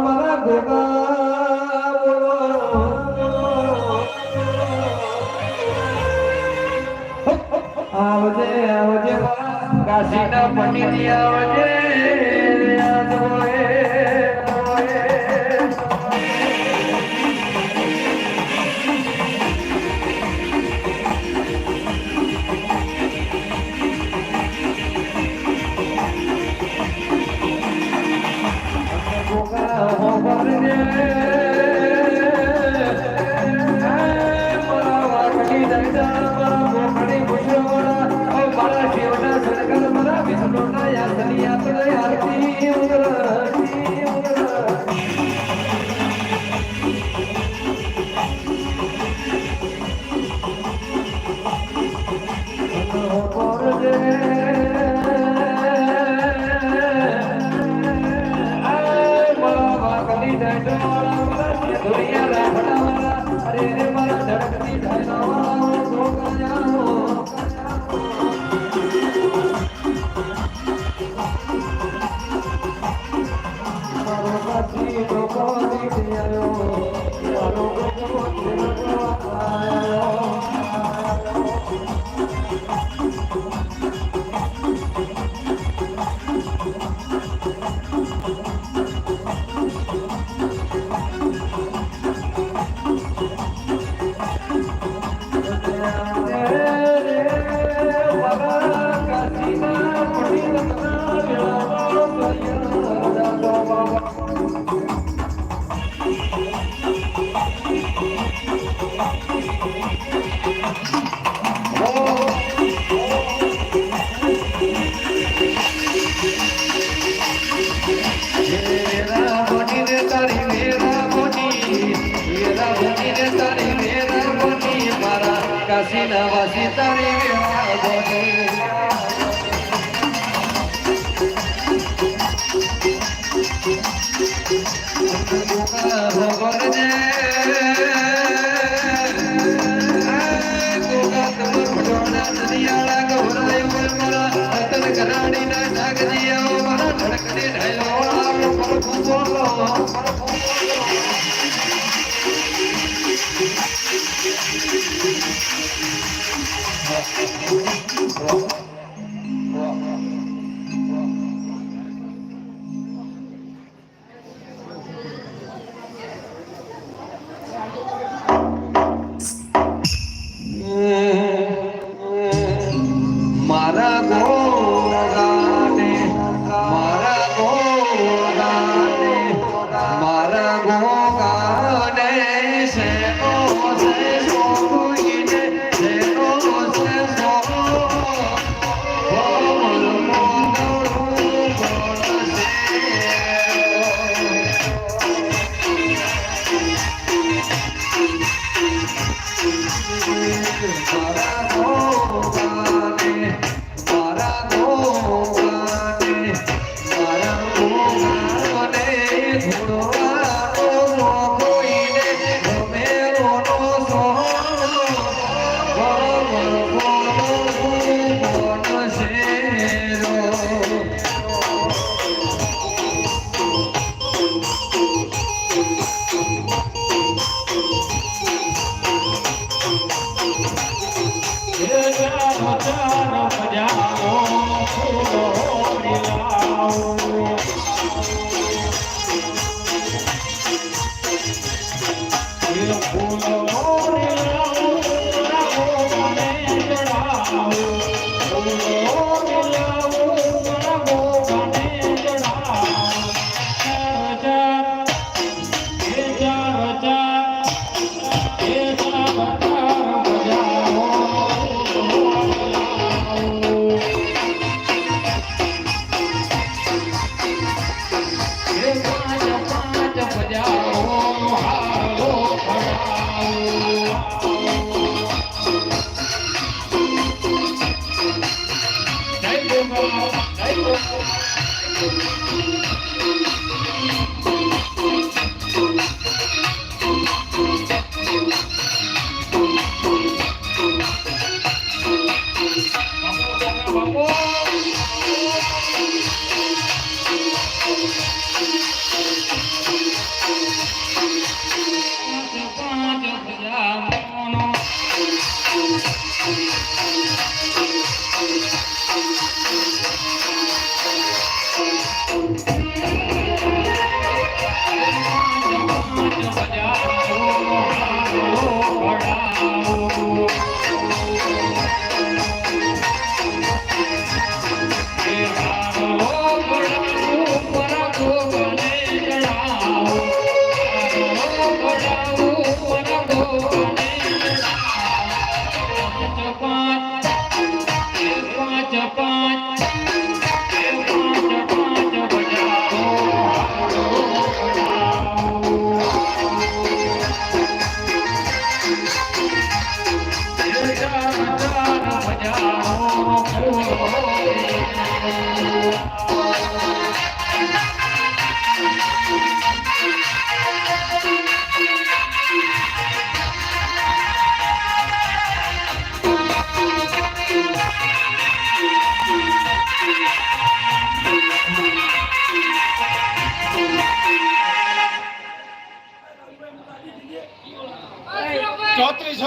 મારા ગોગા બોલો આવજે આવજે મારા કાશીના પંડિત આવજે away. Thank you.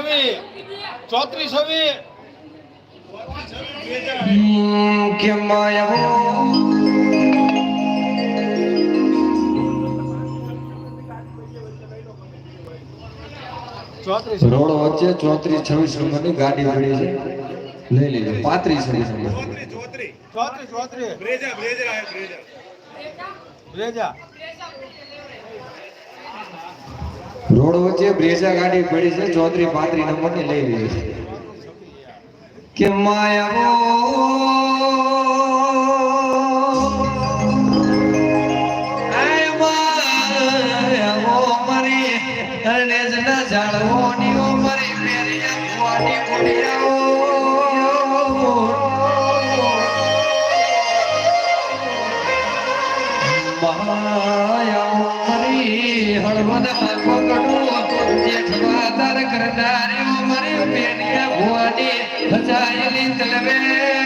ચોત્રીસ છવ્વી ચોત્રીસ છવી કે માયા ચોત્રીસ. રોડ વચ્ચે ચોત્રીસ છવ્વીસ નંબરની ગાડી પડી છે. લઈ લેજો પાંત્રીસ છવ્વીસ નંબર. ચોત્રીસ ચોત્રીસ. બ્રેજા. રોડ વચ્ચે બ્રેઝા ગાડી પડી છે ચોત્રીસ પાંત્રીસ નંબરની લઈ લેજો કે હજાયેલી તલવે.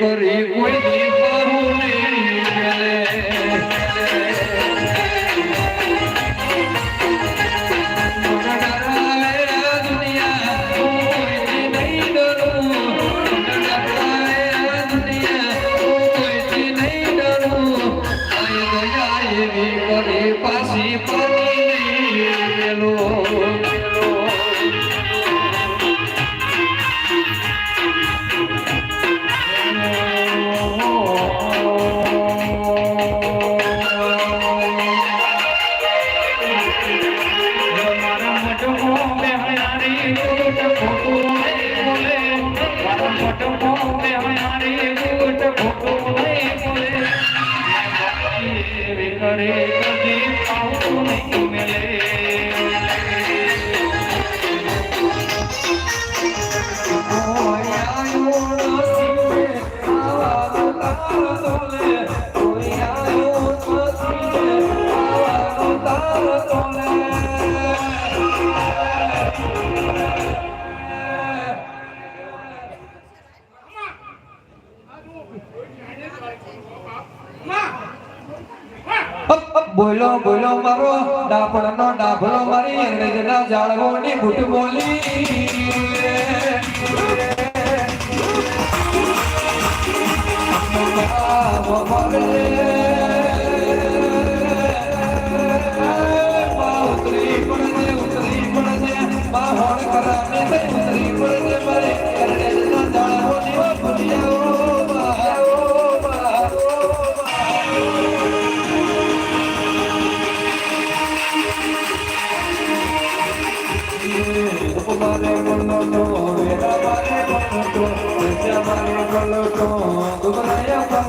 করি উড়ি બોલો બોલો મારો, ડાપણનો ડાભલો મારી, અંગ્રેજના જાળવોની ભૂટ બોલી. ઉતરી પડે ઉતરી પડે મા હોણ કરાવી ઉતરી પડે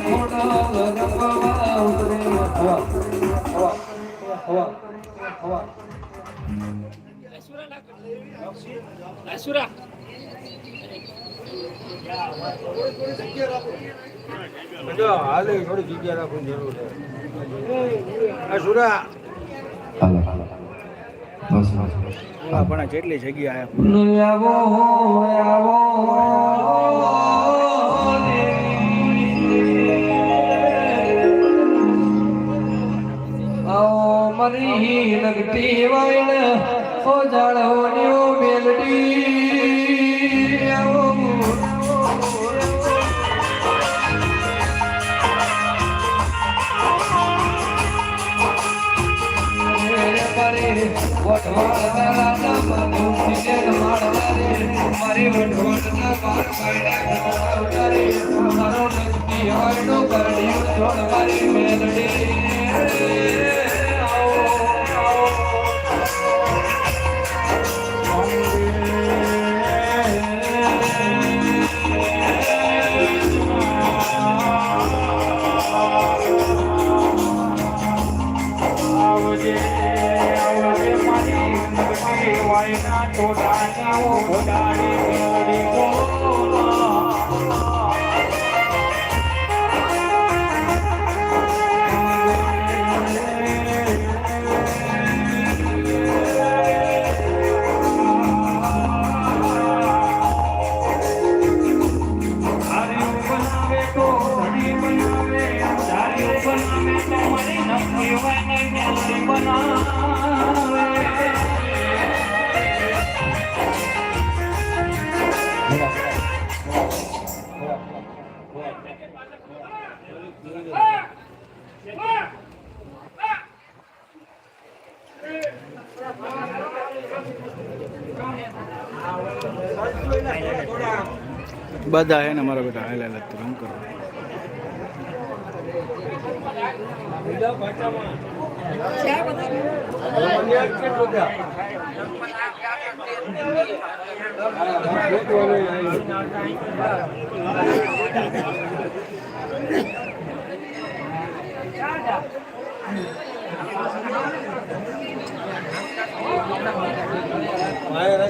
ખોડાલ રંગવા ઉતરે હવા હવા હવા હવા પણ કેટલી જગ્યા આવો આવો. લગતી વાયણ ઓ જાળવણીઓ મેલડી. આવો. મારી વટવાળ તારા નામ ધૂમથી માળવારે મારી વટવાળ ના માર પાડ્યા ઉતારે મારો નક્કી હાડો કરડ્યું છોડ મારી મેલડી. બધા હે ને મારા બેટા હેલા હેલા રંગ કરો. મારે